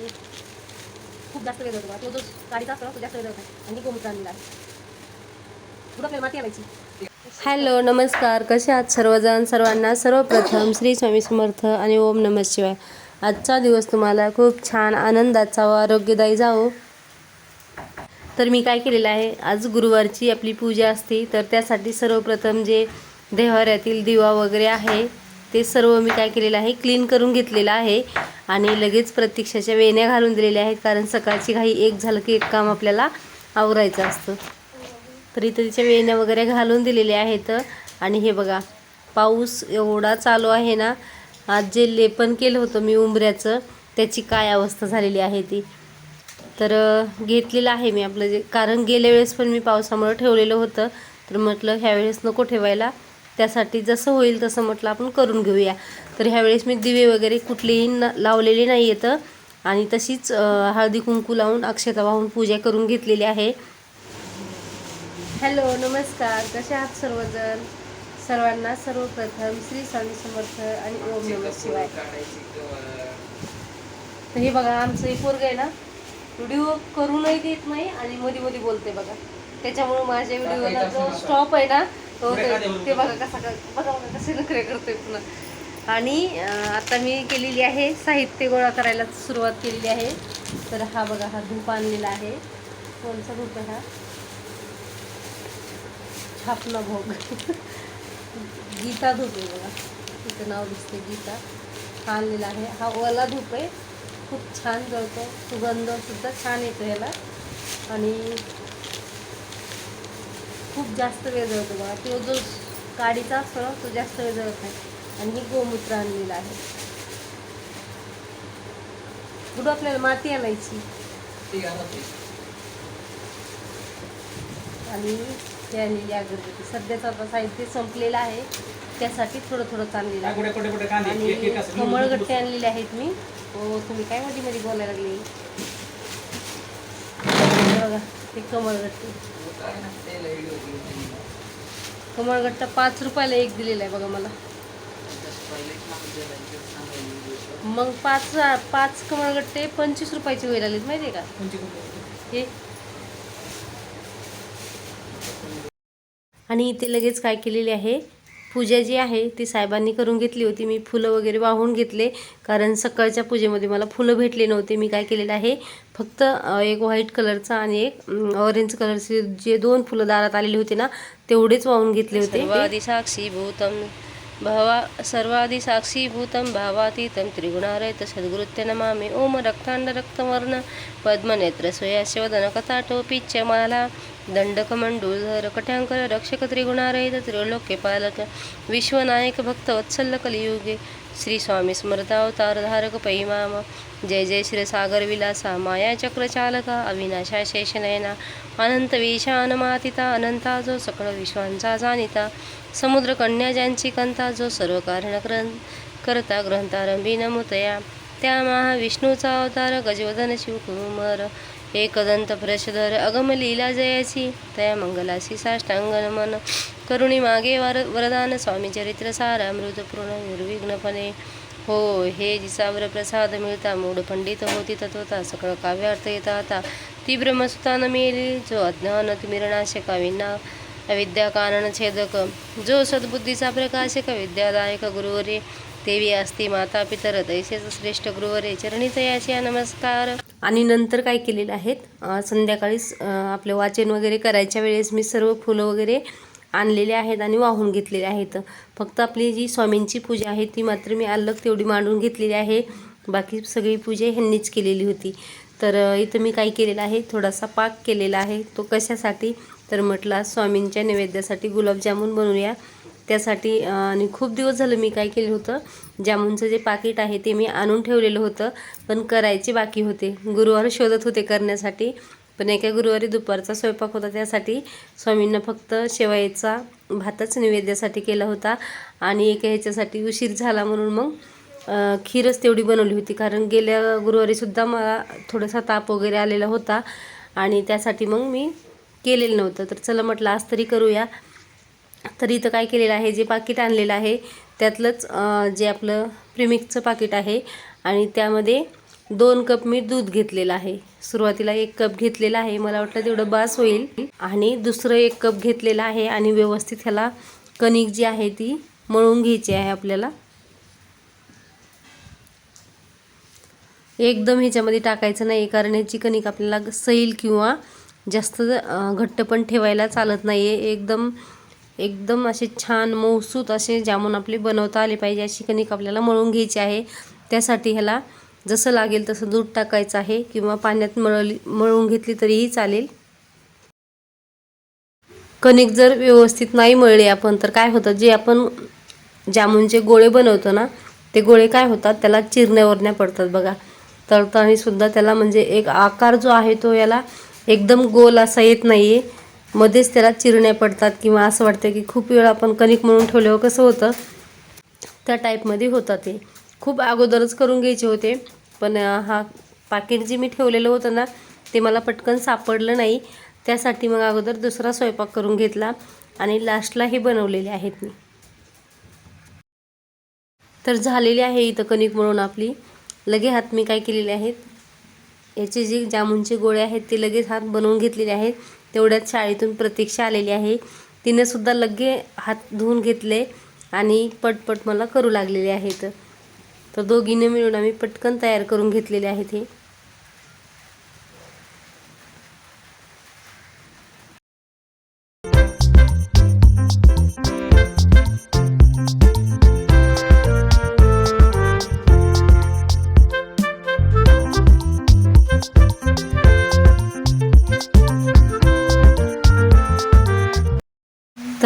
आणि खूप जास्त वेळ जातो तो जो गाडीचा असतो तो जास्त वेळ जात आणि गोमूत्र आणलेला आहे. पुढं आपल्याला माती आणायची हॅलो नमस्कार. कसे आहात सर्वजण? सर्वांना सर्वप्रथम श्री स्वामी समर्थ आणि ओम नमः शिवाय. आजचा दिवस तुम्हाला खूप छान आनंदाचा व आरोग्यदायी जावो. तर मी काय केलेलं आहे आज गुरुवारची आपली पूजा असते. तर त्यासाठी सर्वप्रथम जे देवाऱ्यातील दिवा वगैरे आहे ते सर्व मी काय केलेलं आहे क्लीन करून घेतलेलं आहे. आणि लगेच प्रतीक्षाच्या वेण्या घालून दिलेल्या आहेत कारण सकाळची घाई एक झालं की एक काम आपल्याला आवरायचं असतं. तर इथं तिच्या वेण्या वगैरे घालून दिलेल्या आहेत आणि हे बघा पाऊस एवढा चालू आहे ना आज जे लेपन केलं होतं मी उंबऱ्याचं त्याची काय अवस्था झालेली आहे ती. तर घेतलेलं आहे मी आपलं जे कारण गेल्या वेळेस पण मी पावसामुळं ठेवलेलं होतं तर म्हटलं ह्यावेळेस नको ठेवायला. त्यासाठी जसं होईल तसं म्हटलं आपण करून घेऊया. तर ह्यावेळेस मी दिवे वगैरे कुठलेही न लावलेले नाही येतं आणि तशीच हळदी कुंकू लावून अक्षता वाहून पूजा करून घेतलेली आहे. हॅलो नमस्कार. कसे आहात सर्वजण? सर्वांना सर्वप्रथम श्री स्वामी समर्थ आणि ओम नम शिवाय. तर हे बघा आमचं हे पोरग आहे ना व्हिडिओ करूनही देत नाही आणि मध्ये मध्ये बोलते बघा. त्याच्यामुळे माझ्या व्हिडिओला जो स्टॉप आहे ना तो ते- बघा कसा बघा बघा कसे नखरे करतोय पुन्हा आणि आता मी केलेली आहे साहित्य गोळा करायला सुरुवात केलेली आहे. तर हा बघा हा धूप आणलेला आहे. कोणचा धूप आहे हा? छापला भोग. गीता धूप आहे बघा. तिचं नाव दिसते गीता. हा आणलेला आहे. हा ओला धूप आहे. खूप छान जळतो. सुगंध सुद्धा छान येतो ह्याला. आणि खूप जास्त वेळ जळतो बघा. तो जो काडीचा असतो ना तो जास्त वेळ जळत नाही. आणि हे गोमूत्र आणलेलं आहे. पुढं आपल्याला माती आणायची? आणि हे आणलेली अगरबत्ती. सध्याचं आता साहित्य संपलेलं आहे. त्यासाठी थोडं थोडं चाललेलं आहे. कुठे कुठे कुठे आणि कमळगट्टे आणलेले आहेत मी. हो तुम्ही काय मध्ये मध्ये बोलायला लागले? बघा ते कमळगट्टे कमळगट्टा पाच रुपयाला एक दिलेला आहे बघा मला. मग पाच पाच कमळगट्टे पंचवीस रुपयाचे होईल आलेत माहिती आहे का? हे. आणि इथे लगेच काय केलेले आहे? पूजा जी आहे ती साहेबांनी करून घेतली होती. मी फुलं वगैरे वाहून घेतले. कारण सकाळच्या पूजेमध्ये मला फुलं भेटले नव्हते. मी काय केलेलं आहे फक्त एक व्हाईट कलरचा आणि एक ऑरेंज कलरचे जे दोन फुलं दारात आलेले होते ना तेवढेच वाहून घेतले होते. साक्षी भूतम भावा सर्वादि साक्षीभूतं भावातीतं त्रिगुणारहित सद्गुरुत्य नमामि। ओम रक्तांड रक्तवर्ण पद्मनेत्र स्वयास्य वदन कथाटोपीच्च माला। दंडकमंडूधर कठ्यांकर रक्षक त्रिगुणारहित त्रिलोक्य पालक विश्वनायक भक्त वत्सल्ल कलियुगे श्री स्वामी स्मृतावतार धारक पैमाम जय जय श्री सागर विलासा माया चक्र अविनाशा शेषनयना अनंत विशान मातिता अनंता जो सकळ विश्वांचा जाणिता समुद्र कन्या ज्यांची कंता जो सर्व कारण करता ग्रंथारंभी नमुतया त्या महाविष्णूचा अवतार गजवदन शिवकुमार हे कदंत प्रशधर अगम लीला जयाची तया मंगलासी साष्टांग नमन करुणी मागे वर वरदान स्वामी चरित्र सार अमृतपूर्ण निर्विघ्नपणे हो हे जिसावर प्रसाद मिळता मूढ पंडित होती तत्वता सकळ काव्यार्थ येता आता ती ब्रह्मसुतान मिळेल मिळेली जो अज्ञान तिमिरनाशका विना अविद्या कानन छेदक जो सद्बुद्धीचा प्रकाशक विद्यादायक गुरुवरे देवी असती माता पितर तैसेच श्रेष्ठ गुरुवरे चरणी तयाचे नमस्कार। आणि नंतर काय केलेलं आहेत? संध्याकाळीच आपलं आपले वाचन वगैरे करायच्या वेळेस मी सर्व फुलं वगैरे आणलेले आहेत आणि वाहून घेतलेले आहेत. फक्त आपली जी स्वामींची पूजा आहे ती मात्र मी अलग तेवढी मांडून घेतलेली आहे. बाकी सगळी पूजा ह्यांनीच केलेली होती. तर इथं मी काय केलेलं आहे? थोडासा पाक केलेला आहे. तो कशासाठी? तर म्हटलं आज स्वामींच्या नैवेद्यासाठी गुलाबजामुन बनवूया. त्यासाठी आणि खूप दिवस झालं मी काय केलं होतं जामुनचं जे पाकिट आहे ते मी आणून ठेवलेलं होतं पण करायचे बाकी होते. गुरुवार शोधत होते करण्यासाठी पण एका गुरुवारी दुपारचा स्वयंपाक होता त्यासाठी स्वामींना फक्त शेवायचा भातच नैवेद्यासाठी केला होता आणि एका ह्याच्यासाठी उशीर झाला म्हणून मग खीरच तेवढी बनवली होती. कारण गेल्या गुरुवारीसुद्धा मला थोडासा ताप वगैरे आलेला होता आणि त्यासाठी मग मी केलेलं नव्हतं. तर चला म्हटलं आज तरी करूया. तर इथं काय केलेलं आहे जे पाकिट आणलेलं आहे त्यातलंच जे आपलं प्रिमिक्सचं पाकिट आहे आणि त्यामध्ये दोन कप मी दूध घेतलेलं आहे. सुरुवातीला एक कप घेतलेला आहे मला वाटलं तेवढं बास होईल. आणि दुसरं एक कप घेतलेलं आहे आणि व्यवस्थित ह्याला कणिक जी आहे ती मळून घ्यायची आहे आपल्याला. एकदम ह्याच्यामध्ये टाकायचं नाही कारण ह्याची कणिक आपल्याला सैल किंवा जास्त घट्ट पण ठेवायला चालत नाही आहे एकदम एकदम असे छान मऊसूत असे जामून आपले बनवता आले पाहिजे अशी कणिक आपल्याला मळून घ्यायची आहे. त्यासाठी ह्याला जसं लागेल तसं दूध टाकायचं आहे किंवा पाण्यात मळली मळून घेतली तरीही चालेल. कणिक जर व्यवस्थित नाही मळले आपण तर काय होतं? जे आपण जामुनचे गोळे बनवतो ना ते गोळे काय होतात? त्याला चिरण्यावरण्या पडतात बघा. तळताना सुद्धा त्याला म्हणजे एक आकार जो आहे तो याला एकदम गोल असा येत नाही आहे मध्येच त्याला चिरण्या पडतात किंवा असं वाटतं की खूप वेळ आपण कणिक म्हणून ठेवल्यावर कसं होतं? त्या टाईपमध्ये होतं ते. खूप अगोदरच करून घ्यायचे होते पण हा पाकिट जे मी ठेवलेलं होतं ना ते मला पटकन सापडलं नाही. त्यासाठी मग अगोदर दुसरा स्वयंपाक करून घेतला आणि लास्टला हे बनवलेले आहेत मी. तर झालेली आहे इथं कणिक म्हणून आपली. लगे हात मी काय केलेले आहेत? याचे जे जामुनचे गोळे आहेत ते लगेच हात बनवून घेतलेले आहेत तेवढ्यात शाळेतून प्रतीक्षा आलेली आहे. तिनंसुद्धा लगे हात धुवून घेतले आणि पटपट मला करू लागलेले आहेत. तर दोघींनी मिळून आम्ही पटकन तयार करून घेतलेले आहेत हे.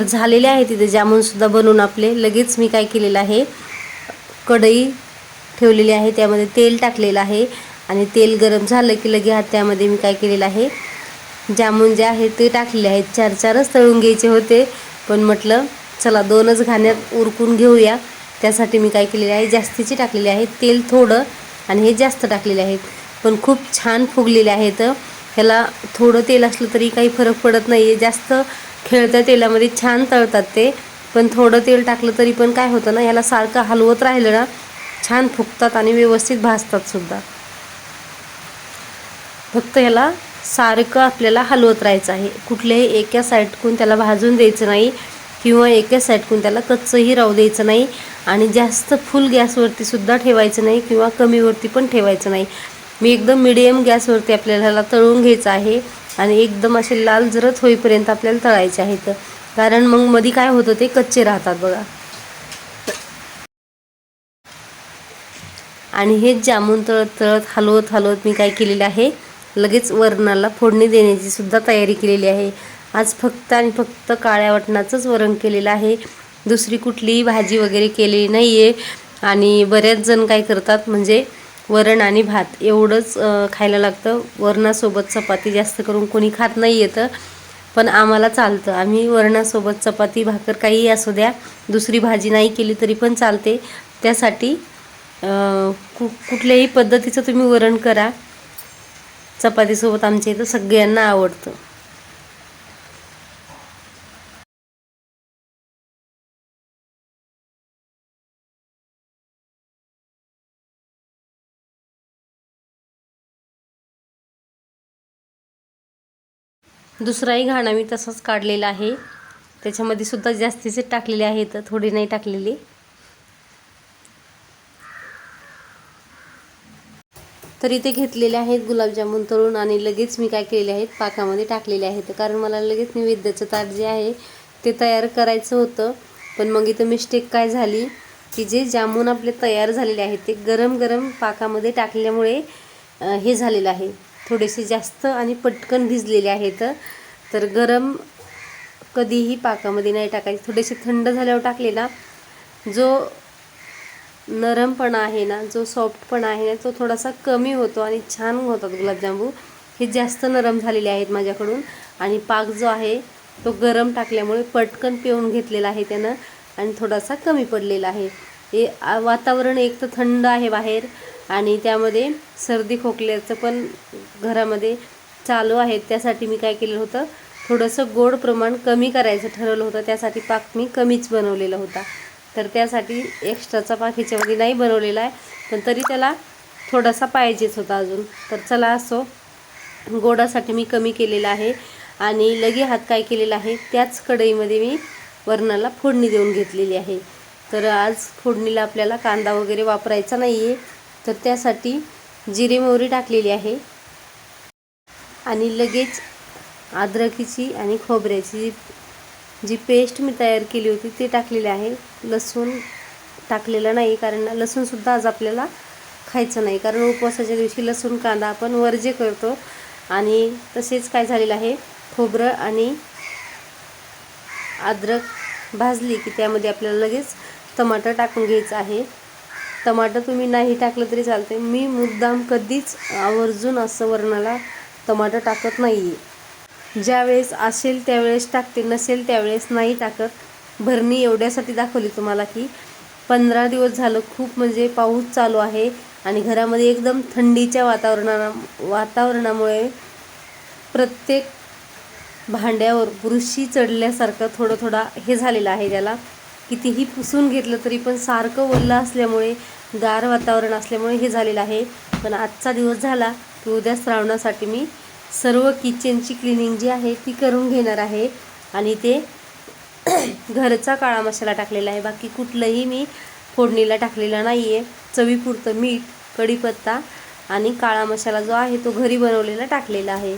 तर झालेले आहे तिथे. जामूनसुद्धा बनवून आपले. लगेच मी काय केलेलं आहे कढई ठेवलेली आहे त्यामध्ये तेल टाकलेलं आहे आणि तेल गरम झालं की लगे हात त्यामध्ये मी काय केलेलं आहे जामून जे आहे ते टाकलेले आहेत. चार चारच तळून घ्यायचे होते पण म्हटलं चला दोनच घाण्यात उरकून घेऊया. त्यासाठी मी काय केलेले आहे जास्तीचे टाकलेले आहे. तेल थोडं आणि हे जास्त टाकलेले आहेत. पण खूप छान फुगलेले आहेत. ह्याला थोडं तेल असलं तरी काही फरक पडत नाही आहे जास्त खेळत्या तेलामध्ये छान तळतात ते. पण थोडं तेल टाकलं तरी पण काय होतं ना ह्याला सारखं हलवत राहिलं ना छान फुगतात आणि व्यवस्थित भाजतात सुद्धा. फक्त ह्याला सारखं आपल्याला हलवत राहायचं आहे. कुठल्याही एका साईडकून त्याला भाजून द्यायचं नाही किंवा एका साईडकून त्याला कच्चंही राहू द्यायचं नाही आणि जास्त फुल गॅसवरती सुद्धा ठेवायचं नाही किंवा कमीवरती पण ठेवायचं नाही. मी एकदम मिडियम गॅसवरती आपल्याला ह्याला तळून घ्यायचं आहे. आणि एकदम असे लाल जरत होईपर्यंत आपल्याला तळायचे आहेत. कारण मग मध्ये काय होतं ते कच्चे राहतात बघा. आणि हे जामून तळत तळत हलवत हलवत मी काय केलेलं आहे? लगेच वरणाला फोडणी देण्याची सुद्धा तयारी केलेली आहे. आज फक्त आणि फक्त काळ्या वाटणाचंच वरण केलेलं आहे. दुसरी कुठलीही भाजी वगैरे केलेली नाही आहे आणि बऱ्याच जण काय करतात म्हणजे वरण आणि भात एवढंच खायला लागतं. वरणासोबत चपाती जास्त करून कोणी खात नाही येतं. पण आम्हाला चालतं. आम्ही वरणासोबत चपाती भाकर काहीही असू द्या दुसरी भाजी नाही केली तरी पण चालते. त्यासाठी कु कुठल्याही पद्धतीचं तुम्ही वरण करा. चपातीसोबत आमच्या इथं सगळ्यांना आवडतं. दुसराही घाणा मी तसाच काढलेला आहे. त्याच्यामध्ये सुद्धा जास्तीचे टाकलेले आहेत थोडी नाही टाकलेली. तर इथे घेतलेले आहेत गुलाबजामुन तळून आणि लगेच मी काय केलेले आहेत पाकामध्ये टाकलेले आहेत. कारण मला लगेच नैवेद्याचं ताट जे आहे ते तयार करायचं होतं. पण मग इथं मिस्टेक काय झाली की जे जामून आपले तयार झालेले आहेत ते गरम गरम पाकामध्ये टाकल्यामुळे हे झालेलं आहे. थोडेसे जास्त आणि पटकन भिजलेले आहेत. तर गरम कधीही पाकामध्ये नाही टाकायचे. थोडेसे थंड झाल्यावर टाकले ना जो नरमपणा आहे ना जो सॉफ्टपणा आहे ना तो थोडासा कमी होतो आणि छान होतात गुलाबजामू हे जास्त नरम झालेले आहेत माझ्याकडून. आणि पाक जो आहे तो गरम टाकल्यामुळे पटकन पिऊन घेतलेला आहे त्यानं आणि थोडासा कमी पडलेला आहे. हे वातावरण एक तर थंड आहे बाहेर. आणि त्यामध्ये सर्दी खोकल्याचं पण घरामध्ये चालू आहे. त्यासाठी मी काय केलेलं होतं थोडंसं गोड प्रमाण कमी करायचं ठरवलं होतं. त्यासाठी पाक मी कमीच बनवलेला होता. तर त्यासाठी एक्स्ट्राचा पाक ह्याच्यामध्ये नाही बनवलेला आहे पण तरी त्याला थोडासा पाहिजेच होता अजून. तर चला असो गोडासाठी मी कमी केलेला आहे आणि लगे हात काय केलेला आहे त्याच कढईमध्ये मी वरणाला फोडणी देऊन घेतलेली आहे. तर आज फोडणीला आपल्याला कांदा वगैरे वापरायचा नाही आहे तर त्यासाठी जिरे मोहरी टाकलेली आहे. आणि लगेच अद्रकीची आणि खोबऱ्याची जी पेस्ट मी तयार केली होती ती टाकलेली आहे. लसूण टाकलेलं नाही कारण लसूणसुद्धा आज आपल्याला खायचं नाही. कारण उपवासाच्या दिवशी लसूण कांदा आपण वर्जे करतो आणि तसेच काय झालेलं आहे खोबरं आणि अद्रक भाजली की त्यामध्ये आपल्याला लगेच टमाटर टाकून घ्यायचं आहे. टमाटर तुम्ही नाही टाकलं तरी चालते मी मुद्दाम कधीच आवर्जून असं वरणाला टमाटर टाकत नाही आहे ज्यावेळेस असेल त्यावेळेस टाकते नसेल त्यावेळेस नाही टाकत. भरणी एवढ्यासाठी दाखवली तुम्हाला की पंधरा दिवस झालं खूप म्हणजे पाऊस चालू आहे आणि घरामध्ये एकदम थंडीच्या वातावरणा वातावरणामुळे प्रत्येक भांड्यावर बुरशी चढल्यासारखं थोडं थोडा हे झालेलं आहे त्याला. कितीही पुसून घेतलं तरी पण सारखं ओल्लं असल्यामुळे गार वातावरण असल्यामुळे हे झालेलं आहे. पण आजचा दिवस झाला की उद्या श्रावणासाठी मी सर्व किचनची क्लिनिंग जी आहे ती करून घेणार आहे. आणि ते घरचा काळा मसाला टाकलेला आहे. बाकी कुठलंही मी फोडणीला टाकलेला नाही आहे चवीपुरतं मीठ कढीपत्ता आणि काळा मसाला जो आहे तो घरी बनवलेला टाकलेला आहे.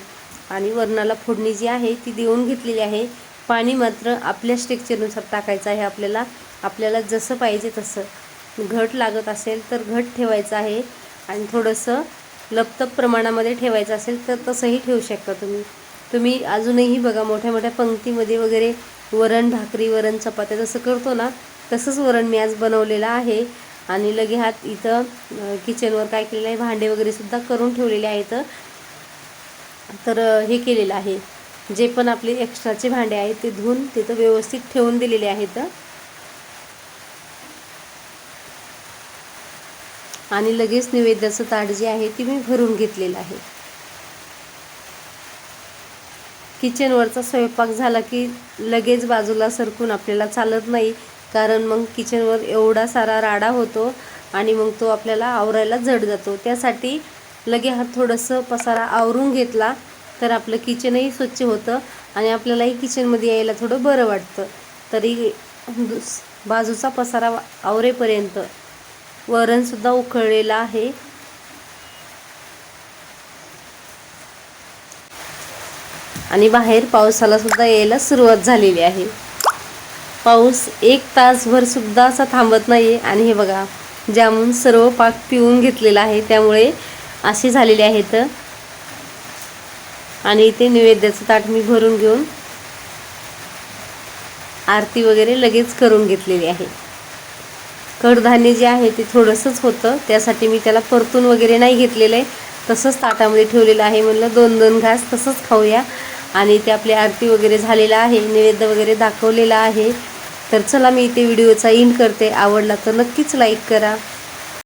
आणि वरणाला फोडणी जी आहे ती देऊन घेतलेली आहे. पाणी मात्र आपल्या स्ट्रेक्चरनुसार टाकायचं आहे. आपल्याला आपल्याला जसं पाहिजे तसं. घट लागत असेल तर घट ठेवायचं आहे. आणि थोडंसं लपतप प्रमाणामध्ये ठेवायचं असेल तर तसंही ठेवू शकता तुम्ही. तुम्ही अजूनही बघा मोठ्या मोठ्या पंक्तीमध्ये वगैरे वरण भाकरी वरण चपात्या जसं करतो ना तसंच वरण मी आज बनवलेलं आहे. आणि लगे हात इथं किचनवर काय केलेलं आहे भांडे वगैरेसुद्धा करून ठेवलेले आहेत. तर हे केलेलं आहे. जे पण आपले एक्स्ट्राचे भांडे आहेत ते धुवून तिथं व्यवस्थित ठेवून दिलेले आहेत. आणि लगेच नैवेद्याचं ताट जे आहे ते मी भरून घेतलेलं आहे. किचनवरचा स्वयंपाक झाला की लगेच बाजूला सरकून आपल्याला चालत नाही कारण मग किचनवर एवढा सारा राडा होतो आणि मग तो आपल्याला आवरायला जड जातो. त्यासाठी लगे हा थोडंसं पसारा आवरून घेतला तर आपलं किचनही स्वच्छ होतं आणि आपल्यालाही किचनमध्ये यायला थोडं बरं वाटतं. तरी दुस बाजूचा पसारा आवरेपर्यंत वरणसुद्धा उकळलेलं आहे. आणि बाहेर पावसाला सुद्धा यायला सुरुवात झालेली आहे. पाऊस एक तासभर सुद्धा असा थांबत नाही आहे आणि हे बघा जामून सर्व पाक पिऊन घेतलेला आहे त्यामुळे असे झालेले आहेत. आणि इथे नैवेद्याचं ताट मी भरून घेऊन आरती वगैरे लगेच करून घेतलेली आहे. कडधान्य जे आहे ते थोडंसंच होतं. त्यासाठी मी त्याला परतून वगैरे नाही घेतलेलं आहे. तसंच ताटामध्ये ठेवलेलं आहे म्हणलं दोन दोन घास तसंच खाऊया. आणि ते आपली आरती वगैरे झालेलं आहे. नैवेद्य वगैरे दाखवलेला आहे. तर चला मी इथे व्हिडिओचा इन करते. आवडला तर नक्कीच लाईक करा.